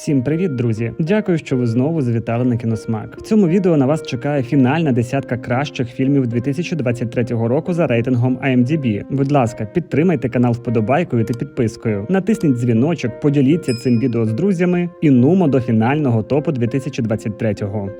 Всім привіт, друзі! Дякую, що ви знову завітали на кіносмак. В цьому відео на вас чекає фінальна десятка кращих фільмів 2023 року за рейтингом IMDb. Будь ласка, підтримайте канал вподобайкою та підпискою. Натисніть дзвіночок, поділіться цим відео з друзями і нумо до фінального топу 2023-го.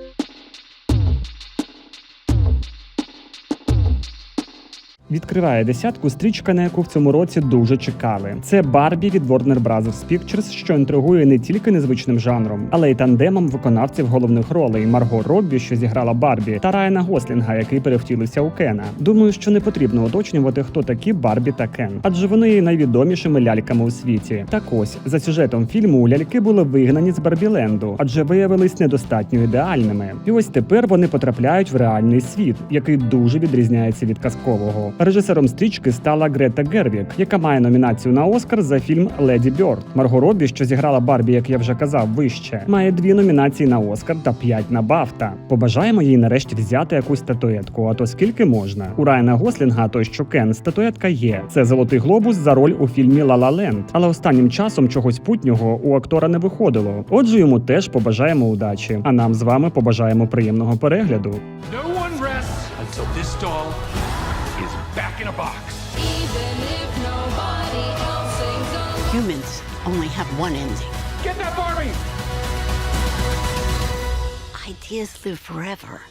Відкриває десятку стрічка, на яку в цьому році дуже чекали. Це Барбі від Warner Bros. Pictures, що інтригує не тільки незвичним жанром, але й тандемом виконавців головних ролей Марго Роббі, що зіграла Барбі, та Райана Гослінга, який перевтілився у Кена. Думаю, що не потрібно уточнювати, хто такі Барбі та Кен, адже вони є найвідомішими ляльками у світі. Так ось за сюжетом фільму ляльки були вигнані з Барбіленду, адже виявились недостатньо ідеальними. І ось тепер вони потрапляють в реальний світ, який дуже відрізняється від казкового. Режисером стрічки стала Грета Гервік, яка має номінацію на Оскар за фільм Леді Бьорд. Марго Роббі, що зіграла Барбі, як я вже казав, вище, має дві номінації на Оскар та п'ять на Бафта. Побажаємо їй нарешті взяти якусь статуетку, а то скільки можна. У Райана Гослінга, той що Кен, статуетка є. Це золотий глобус за роль у фільмі «Ла Ла Ленд». Але останнім часом чогось путнього у актора не виходило. Отже, йому теж побажаємо удачі. А нам з вами побажаємо приємного перегляду. No one rests until this doll back in a box. Even if nobody else sings along. Humans only have one ending. Get that Barbie! Ideas live forever.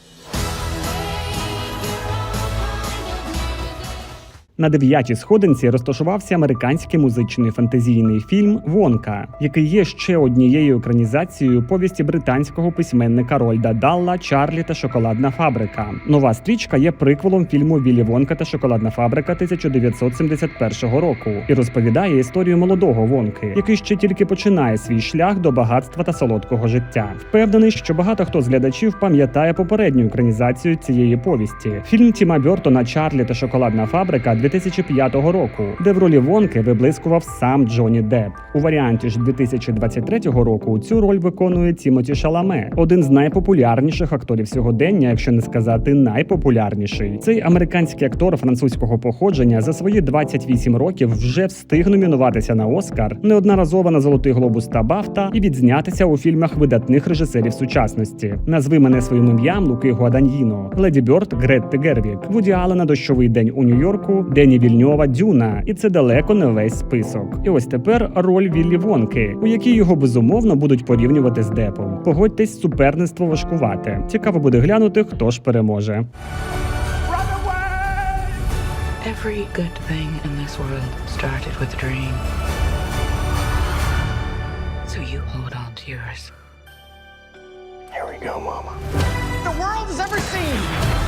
На дев'ятій сходинці розташувався американський музичний фантазійний фільм Вонка, який є ще однією екранізацією повісті британського письменника Рольда Далла Чарлі та Шоколадна фабрика. Нова стрічка є приквелом фільму Віллі Вонка та Шоколадна фабрика 1971 року і розповідає історію молодого Вонки, який ще тільки починає свій шлях до багатства та солодкого життя. Впевнений, що багато хто з глядачів пам'ятає попередню екранізацію цієї повісті. Фільм Тіма Бьортона Чарлі та Шоколадна фабрика 2005 року, де в ролі Вонки виблискував сам Джонні Депп. У варіанті ж 2023 року цю роль виконує Тімоті Шаламе, один з найпопулярніших акторів сьогодення, якщо не сказати найпопулярніший. Цей американський актор французького походження за свої 28 років вже встиг номінуватися на Оскар, неодноразово на Золотий Глобус та Бафта і відзнятися у фільмах видатних режисерів сучасності. Назви мене своїм ім'ям Луки Гуаданьїно, Леді Бьорд Гретти Гервік, Вуді Аллена Дощовий день у Нью-Йорку, Дені Вільньова Дюна, і це далеко не весь список. І ось тепер роль Віллі Вонки, у якій його безумовно будуть порівнювати з Депом. Погодьтесь, суперництво важкувате. Цікаво буде глянути, хто ж переможе. Every good thing in this world started with a dream. So you hold on to yours. Here we go, Mama. The world has ever seen!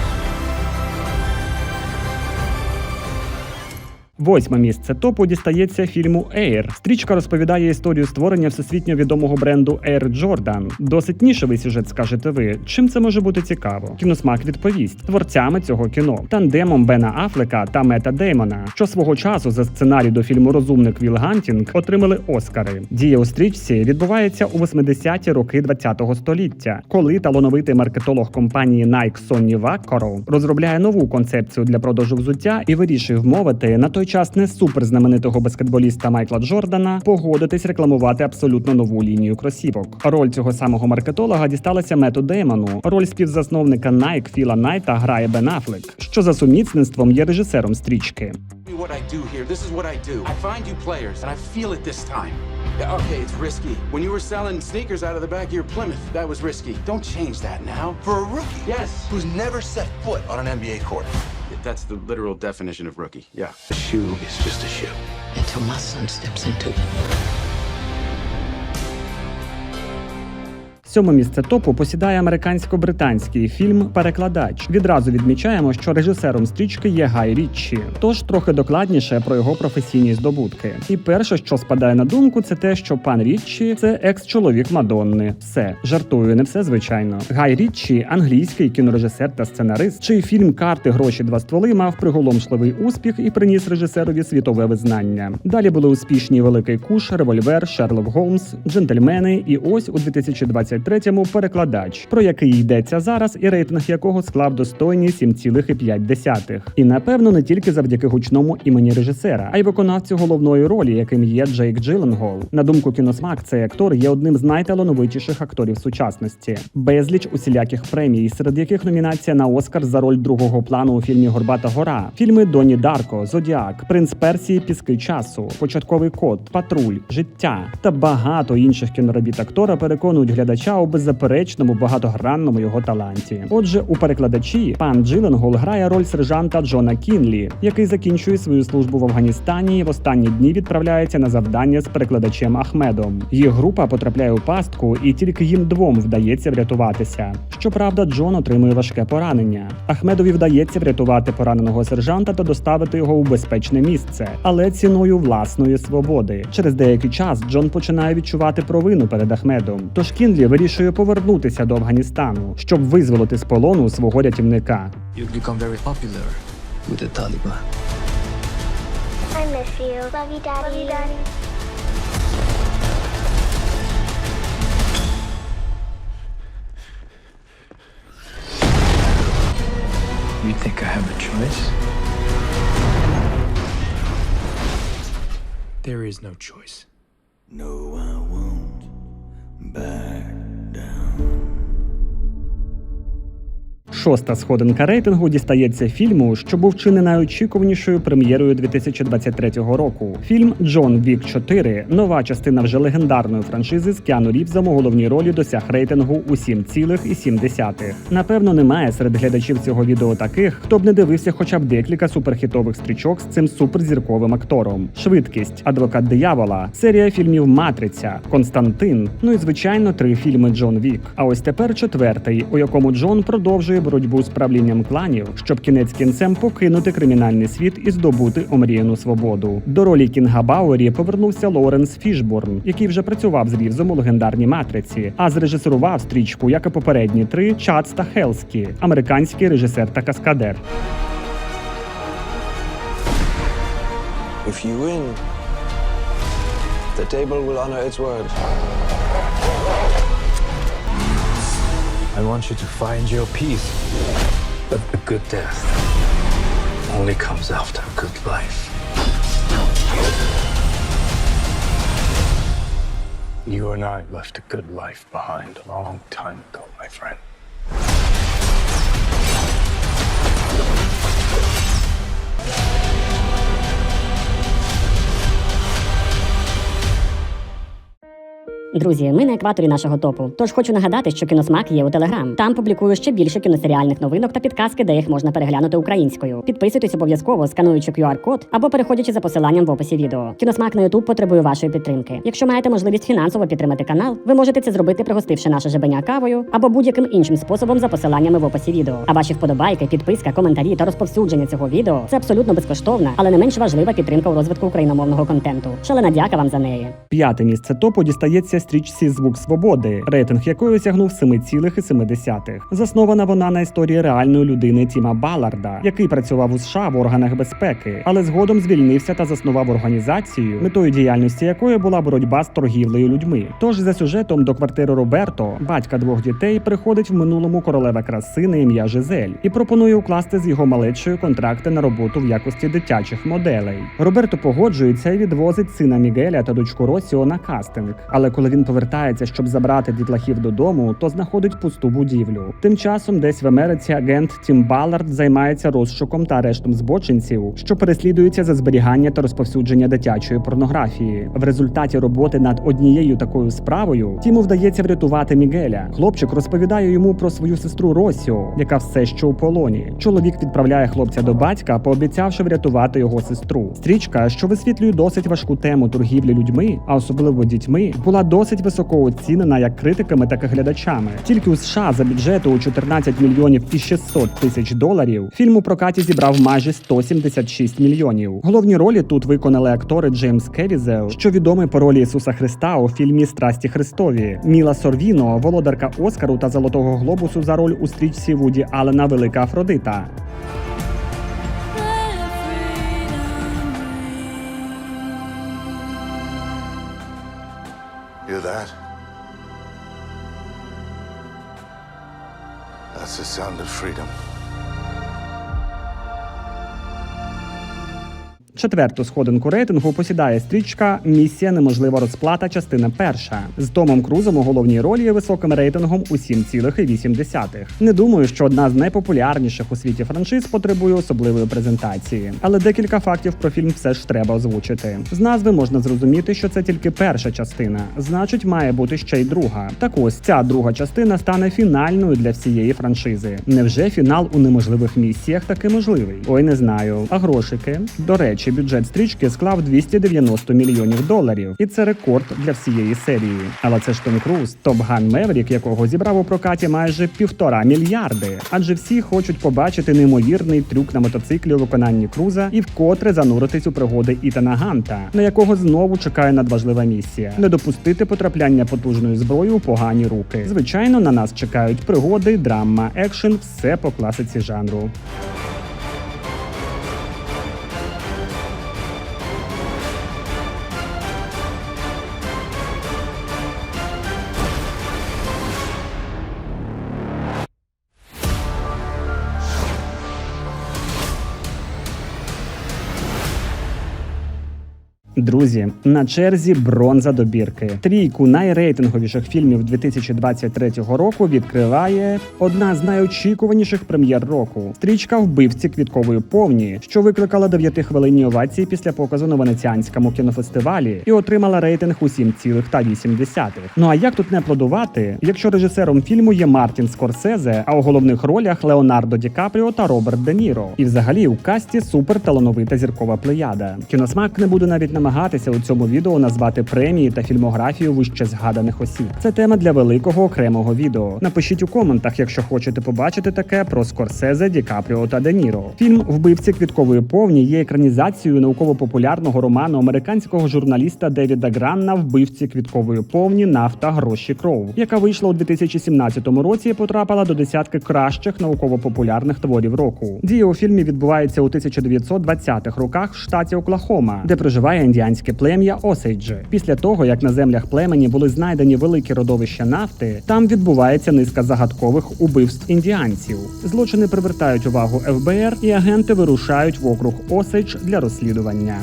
Восьме місце топу дістається фільму Air. Стрічка розповідає історію створення всесвітньо відомого бренду Air Jordan. Досить нішевий сюжет, скажете ви. Чим це може бути цікаво? Кіносмак відповість творцями цього кіно, тандемом Бена Афлека та Мета Деймона, що свого часу за сценарій до фільму Розумник Віл Гантінг отримали Оскари. Дія у стрічці відбувається у 80-ті роки ХХ століття, коли талановитий маркетолог компанії Nike Сонні Ваккоро розробляє нову концепцію для продажу взуття і вирішує вмовити на той час не суперзнаменитого баскетболіста Майкла Джордана погодитись рекламувати абсолютно нову лінію кросівок. Роль цього самого маркетолога дісталася Мету Деймону. Роль співзасновника Nike Філа Найта грає Бен Аффлек, що за сумісництвом є режисером стрічки. what I do here. This is what I do. I find you players, and I feel it this time. Yeah, okay, it's risky. When you were selling sneakers out of the back of your Plymouth, that was risky. Don't change that now. For a rookie Yes. who's never set foot on an NBA court. That's the literal definition of rookie. Yeah. A shoe is just a shoe. Until my son steps into it. Сьоме місце топу посідає американсько-британський фільм Перекладач. Відразу відмічаємо, що режисером стрічки є Гай Річчі. Тож трохи докладніше про його професійні здобутки. І перше, що спадає на думку, це те, що пан Річчі це екс-чоловік Мадонни. Все жартую, не все звичайно. Гай Річчі англійський кінорежисер та сценарист, чий фільм Карти, гроші, два стволи мав приголомшливий успіх і приніс режисерові світове визнання. Далі були успішні Великий Куш, Револьвер, Шерлок Голмс, Джентльмени. І ось у 2023 2023-му перекладач, про який йдеться зараз, і рейтинг якого склав достойні 7,5. І напевно не тільки завдяки гучному імені режисера, а й виконавцю головної ролі, яким є Джейк Джилленгол. На думку кіносмак, цей актор є одним з найталановитіших акторів сучасності. Безліч усіляких премій, серед яких номінація на Оскар за роль другого плану у фільмі Горбата гора, фільми Доні Дарко, Зодіак, Принц Персії, Піски часу, Початковий код, Патруль, Життя та багато інших кіноробіт актора переконують глядача у беззаперечному багатогранному його таланті. Отже, у перекладачі пан Джилленгол грає роль сержанта Джона Кінлі, який закінчує свою службу в Афганістані і в останні дні відправляється на завдання з перекладачем Ахмедом. Їх група потрапляє у пастку, і тільки їм двом вдається врятуватися. Щоправда, Джон отримує важке поранення. Ахмедові вдається врятувати пораненого сержанта та доставити його у безпечне місце, але ціною власної свободи. Через деякий час Джон починає відчувати провину перед Ахмедом. Тож Кінлі вирішує повернутися до Афганістану, щоб визволити з полону свого рятівника. You think I have a choice? There is no choice. No, I won't back Шоста сходинка рейтингу дістається фільму, що був чи не найочікуванішою прем'єрою 2023 року. Фільм Джон Вік 4, нова частина вже легендарної франшизи з Кіану Рівзом у головній ролі досяг рейтингу у 7,7. Напевно, немає серед глядачів цього відео таких, хто б не дивився хоча б декілька суперхітових стрічок з цим суперзірковим актором. Швидкість, адвокат диявола, серія фільмів Матриця, Константин. Ну і звичайно, три фільми Джон Вік. А ось тепер четвертий, у якому Джон продовжує боротьбу з правлінням кланів, щоб кінець кінцем покинути кримінальний світ і здобути омріяну свободу. До ролі Кінга Бауері повернувся Лоренс Фішборн, який вже працював з Рівзом у легендарній матриці, а зрежисерував стрічку, як і попередні три Чад Стахелскі, американський режисер та каскадер. If you win, the table will honor its word. I want you to find your peace. But a good death only comes after a good life. You and I left a good life behind a long time ago, my friend. Друзі, ми на екваторі нашого топу. Тож хочу нагадати, що кіносмак є у Телеграм. Там публікую ще більше кіносеріальних новинок та підказки, де їх можна переглянути українською. Підписуйтесь обов'язково, скануючи QR-код або переходячи за посиланням в описі відео. Кіносмак на YouTube потребує вашої підтримки. Якщо маєте можливість фінансово підтримати канал, ви можете це зробити, пригостивши наше жебеня кавою або будь-яким іншим способом за посиланнями в описі відео. А ваші вподобайки, підписка, коментарі та розповсюдження цього відео це абсолютно безкоштовна, але не менш важлива підтримка у розвитку україномовного контенту. Шалена дяка вам за неї. П'яте місце топу дістається стрічці Звук свободи, рейтинг якої осягнув 7,7. Заснована вона на історії реальної людини Тіма Баларда, який працював у США в органах безпеки, але згодом звільнився та заснував організацію, метою діяльності якої була боротьба з торгівлею людьми. Тож за сюжетом до квартири Роберто, батька двох дітей, приходить в минулому королева краси на ім'я Жизель і пропонує укласти з його малечою контракти на роботу в якості дитячих моделей. Роберто погоджується і відвозить сина Мігеля та дочку Росіо на кастинг. Але коли він повертається, щоб забрати дітлахів додому, то знаходить пусту будівлю. Тим часом, десь в Америці агент Тім Баллард займається розшуком та арештом збочинців, що переслідуються за зберігання та розповсюдження дитячої порнографії. В результаті роботи над однією такою справою Тіму вдається врятувати Мігеля. Хлопчик розповідає йому про свою сестру Росіо, яка все ще у полоні. Чоловік відправляє хлопця до батька, пообіцявши врятувати його сестру. Стрічка, що висвітлює досить важку тему торгівлі людьми, а особливо дітьми, була досить високо оцінена як критиками, так і глядачами. Тільки у США за бюджету у 14 мільйонів і 600 тисяч доларів фільм у прокаті зібрав майже 176 мільйонів. Головні ролі тут виконали актори Джеймс Кевізел, що відомий по ролі Ісуса Христа у фільмі Страсті Христові, Міла Сорвіно, володарка Оскару та Золотого Глобусу за роль у стрічці Вуді Аллена Велика Афродита. that? That's the sound of freedom. Четверту сходинку рейтингу посідає стрічка Місія неможлива розплата, частина перша з Томом Крузом у головній ролі і високим рейтингом у 7,8. Не думаю, що одна з найпопулярніших у світі франшиз потребує особливої презентації, але декілька фактів про фільм все ж треба озвучити. З назви можна зрозуміти, що це тільки перша частина, значить, має бути ще й друга. Так ось ця друга частина стане фінальною для всієї франшизи. Невже фінал у неможливих місіях таки можливий? Ой, не знаю. А грошики? До речі, бюджет стрічки склав 290 мільйонів доларів, і це рекорд для всієї серії. Але це ж Том Круз, Топ Ган Меврік, якого зібрав у прокаті майже півтора мільярди. Адже всі хочуть побачити неймовірний трюк на мотоциклі у виконанні Круза і вкотре зануритись у пригоди Ітана Ганта, на якого знову чекає надважлива місія не допустити потрапляння потужної зброї у погані руки. Звичайно, на нас чекають пригоди, драма, екшен, все по класиці жанру. Друзі, на черзі бронза добірки. Трійку найрейтинговіших фільмів 2023 року відкриває одна з найочікуваніших прем'єр року. Стрічка вбивці квіткової повні, що викликала 9-хвилинні овації після показу на венеціанському кінофестивалі і отримала рейтинг у 7,8. Ну а як тут не аплодувати, якщо режисером фільму є Мартін Скорсезе, а у головних ролях Леонардо Ді Капріо та Роберт Де Ніро. І взагалі у касті супер талановита зіркова плеяда. Кіносмак не буде навіть намагатися у цьому відео назвати премії та фільмографію вище згаданих осіб. Це тема для великого окремого відео. Напишіть у коментах, якщо хочете побачити таке про Скорсезе, Ді Капріо та Де Ніро. Фільм Вбивці квіткової повні є екранізацією науково-популярного роману американського журналіста Девіда Гранна Вбивці квіткової повні нафта, гроші, кров, яка вийшла у 2017 році і потрапила до десятки кращих науково-популярних творів року. Дія у фільмі відбувається у 1920-х роках в штаті Оклахома, де проживає індіанське плем'я Осейджі. Після того, як на землях племені були знайдені великі родовища нафти, там відбувається низка загадкових убивств індіанців. Злочини привертають увагу ФБР, і агенти вирушають в округ Осейдж для розслідування.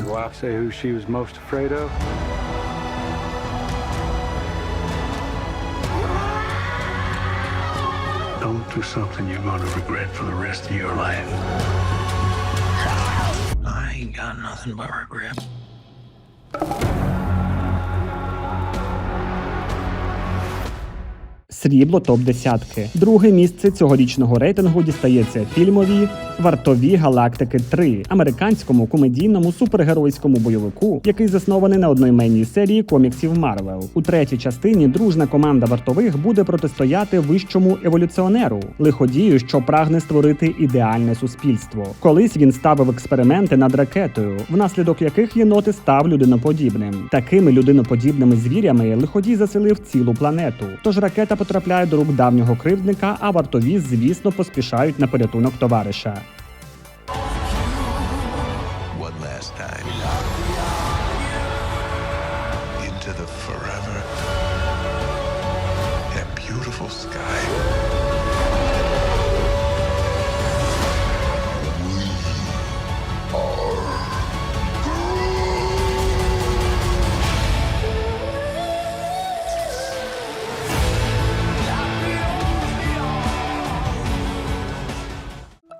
Don't do something you're going to regret for the rest of your life. I ain't got nothing but regret. Срібло топ десятки. Друге місце цьогорічного рейтингу дістається фільмові Вартові галактики 3 американському комедійному супергеройському бойовику, який заснований на одноіменній серії коміксів Марвел. У третій частині дружна команда вартових буде протистояти вищому еволюціонеру, лиходію, що прагне створити ідеальне суспільство. Колись він ставив експерименти над ракетою, внаслідок яких єноти став людиноподібним. Такими людиноподібними звірями лиходій заселив цілу планету. Тож ракета потрапляє до рук давнього кривдника, а вартові, звісно, поспішають на порятунок товариша.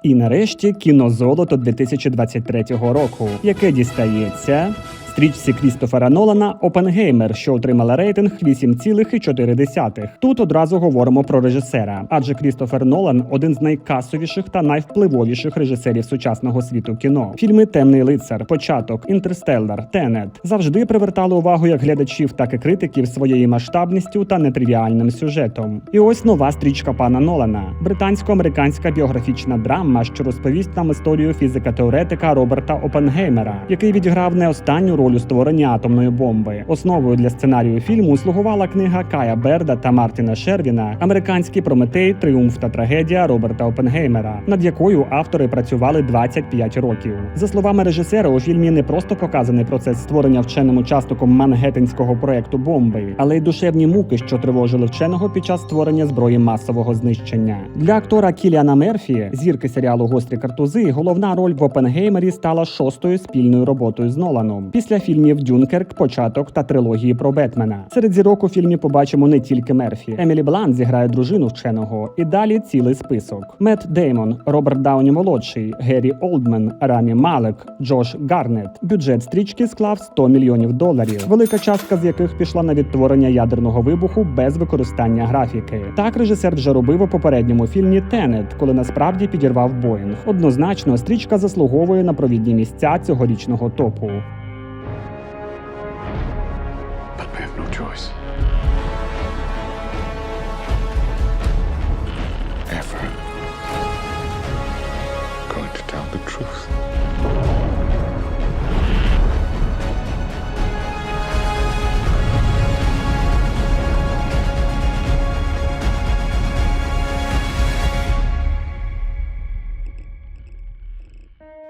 І нарешті кінозолото 2023 року, яке дістається стрічці Крістофера Нолана Опенгеймер, що отримала рейтинг 8,4. Тут одразу говоримо про режисера, адже Крістофер Нолан один з найкасовіших та найвпливовіших режисерів сучасного світу кіно. Фільми Темний лицар, початок, інтерстеллар, Тенет завжди привертали увагу як глядачів, так і критиків своєю масштабністю та нетривіальним сюжетом. І ось нова стрічка пана Нолана, британсько-американська біографічна драма, що розповість нам історію фізика-теоретика Роберта Опенгеймера, який відіграв не останню роль роль у створенні атомної бомби. Основою для сценарію фільму слугувала книга Кая Берда та Мартіна Шервіна Американський Прометей, Тріумф та трагедія Роберта Опенгеймера, над якою автори працювали 25 років. За словами режисера, у фільмі не просто показаний процес створення вченим учасником мангеттенського проекту бомби, але й душевні муки, що тривожили вченого під час створення зброї масового знищення. Для актора Кіліана Мерфі, зірки серіалу Гострі картузи, головна роль в Опенгеймері стала шостою спільною роботою з Ноланом. Після фільмів Дюнкерк, початок та трилогії про Бетмена. Серед зірок у фільмі побачимо не тільки Мерфі. Емілі Блант зіграє дружину вченого. І далі цілий список: Мет Деймон, Роберт Дауні молодший, Геррі Олдмен, Рамі Малек, Джош Гарнет. Бюджет стрічки склав 100 мільйонів доларів, велика частка з яких пішла на відтворення ядерного вибуху без використання графіки. Так режисер вже робив у попередньому фільмі Тенет, коли насправді підірвав Боїнг. Однозначно, стрічка заслуговує на провідні місця цьогорічного топу.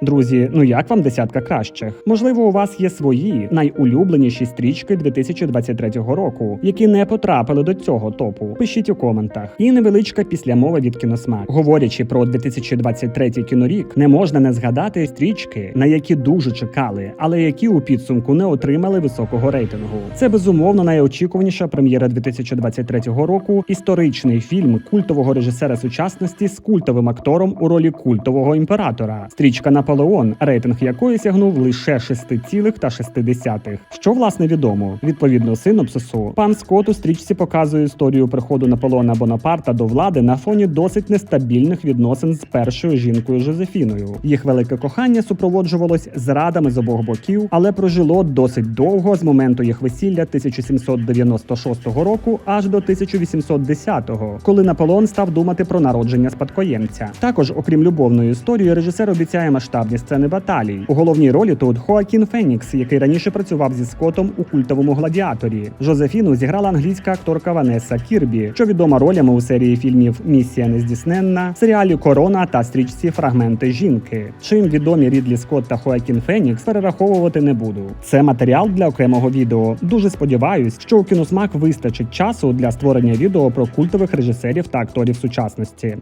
Друзі, ну як вам десятка кращих? Можливо, у вас є свої найулюбленіші стрічки 2023 року, які не потрапили до цього топу. Пишіть у коментах. І невеличка післямова від кіносмак. Говорячи про 2023 кінорік, не можна не згадати стрічки, на які дуже чекали, але які у підсумку не отримали високого рейтингу. Це безумовно найочікуваніша прем'єра 2023 року. Історичний фільм культового режисера сучасності з культовим актором у ролі культового імператора. Стрічка Наполеон, рейтинг якої сягнув лише 6,6. Що власне відомо? Відповідно синопсису, пан Скотт у стрічці показує історію приходу Наполеона Бонапарта до влади на фоні досить нестабільних відносин з першою жінкою Жозефіною. Їх велике кохання супроводжувалось зрадами з обох боків, але прожило досить довго з моменту їх весілля 1796 року аж до 1810-го, коли Наполеон став думати про народження спадкоємця. Також, окрім любовної історії, режисер обіцяє масштабні сцени баталій. У головній ролі тут Хоакін Фенікс, який раніше працював зі Скоттом у культовому гладіаторі. Жозефіну зіграла англійська акторка Ванеса Кірбі, що відома ролями у серії фільмів Місія нездійсненна, серіалі Корона та стрічці Фрагменти жінки. Чим відомі Рідлі Скотт та Хоакін Фенікс перераховувати не буду. Це матеріал для окремого відео. Дуже сподіваюсь, що у кіносмак вистачить часу для створення відео про культових режисерів та акторів сучасності.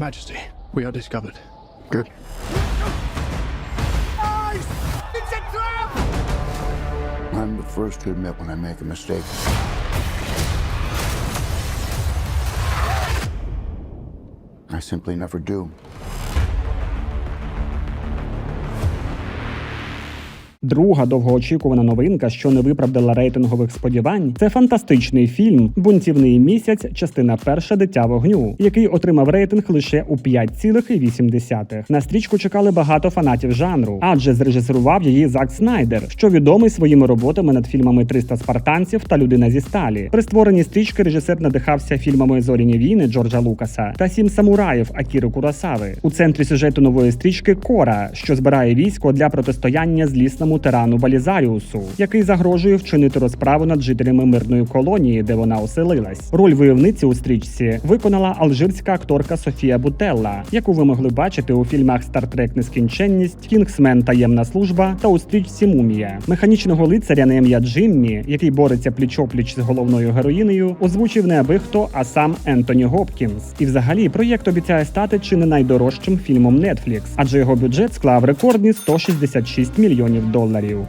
Your Majesty, we are discovered. Good. I'm the first to admit when I make a mistake. I simply never do. Друга довгоочікувана новинка, що не виправдала рейтингових сподівань, це фантастичний фільм Бунтівний місяць, частина перша дитя вогню, який отримав рейтинг лише у 5,8. На стрічку чекали багато фанатів жанру, адже зрежисерував її Зак Снайдер, що відомий своїми роботами над фільмами «300 спартанців та Людина зі сталі. При створенні стрічки режисер надихався фільмами Зоріні війни Джорджа Лукаса та Сім самураїв Акіри Курасави. У центрі сюжету нової стрічки Кора, що збирає військо для протистояння злісному тирану Балізаріусу, який загрожує вчинити розправу над жителями мирної колонії, де вона оселилась. Роль войовниці у стрічці виконала алжирська акторка Софія Бутелла, яку ви могли бачити у фільмах Стартрек Нескінченність, Кінгсмен Таємна служба та у стрічці Мумія. Механічного лицаря на ім'я Джиммі, який бореться пліч-опліч з головною героїнею, озвучив не аби хто, а сам Ентоні Гопкінс. І взагалі проєкт обіцяє стати чи не найдорожчим фільмом Netflix, адже його бюджет склав рекордні 166 мільйонів доларів. yol veriyor.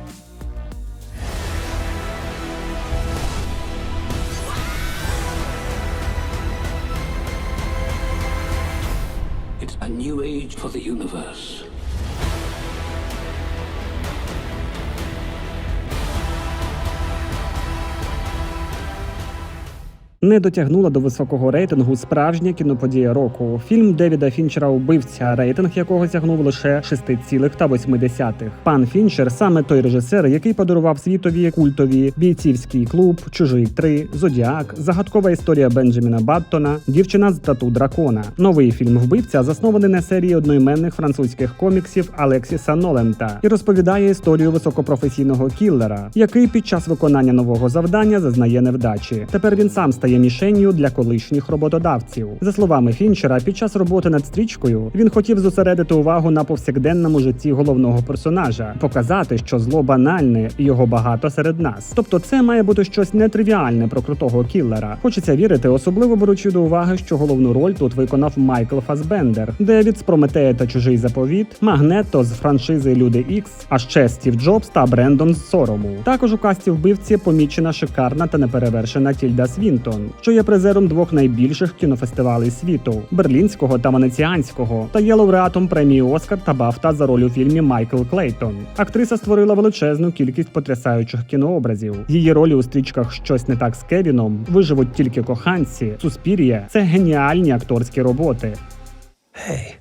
Не дотягнула до високого рейтингу справжня кіноподія року. Фільм Девіда Фінчера Убивця, рейтинг якого сягнув лише 6,8. Пан Фінчер саме той режисер, який подарував світові культові бійцівський клуб, чужий 3, Зодіак, загадкова історія Бенджаміна Баттона, дівчина з тату дракона. Новий фільм Вбивця заснований на серії одноіменних французьких коміксів Алексіса Нолента і розповідає історію високопрофесійного кіллера, який під час виконання нового завдання зазнає невдачі. Тепер він сам стає мішенню для колишніх роботодавців. За словами Фінчера, під час роботи над стрічкою він хотів зосередити увагу на повсякденному житті головного персонажа, показати, що зло банальне і його багато серед нас. Тобто, це має бути щось нетривіальне про крутого кіллера. Хочеться вірити, особливо беручи до уваги, що головну роль тут виконав Майкл Фасбендер, Девід з Прометея та чужий заповіт, Магнето з франшизи Люди Ікс, а ще Стів Джобс та Брендон з Сорому. Також у касті вбивці помічена шикарна та неперевершена Тільда Свінтон, що є призером двох найбільших кінофестивалей світу берлінського та венеціанського, та є лауреатом премії Оскар та Бафта за роль у фільмі Майкл Клейтон. Актриса створила величезну кількість потрясаючих кінообразів. Її ролі у стрічках Щось не так з Кевіном, виживуть тільки коханці, Суспір'я це геніальні акторські роботи. Hey.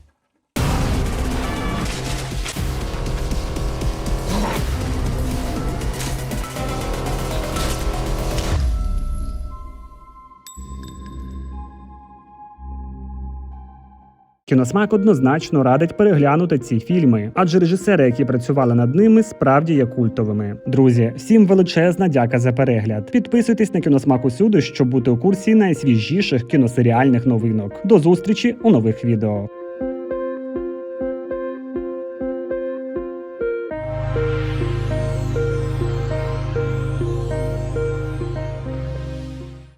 Кіносмак однозначно радить переглянути ці фільми, адже режисери, які працювали над ними, справді є культовими. Друзі, всім величезна дяка за перегляд. Підписуйтесь на кіносмак усюди, щоб бути у курсі найсвіжіших кіносеріальних новинок. До зустрічі у нових відео.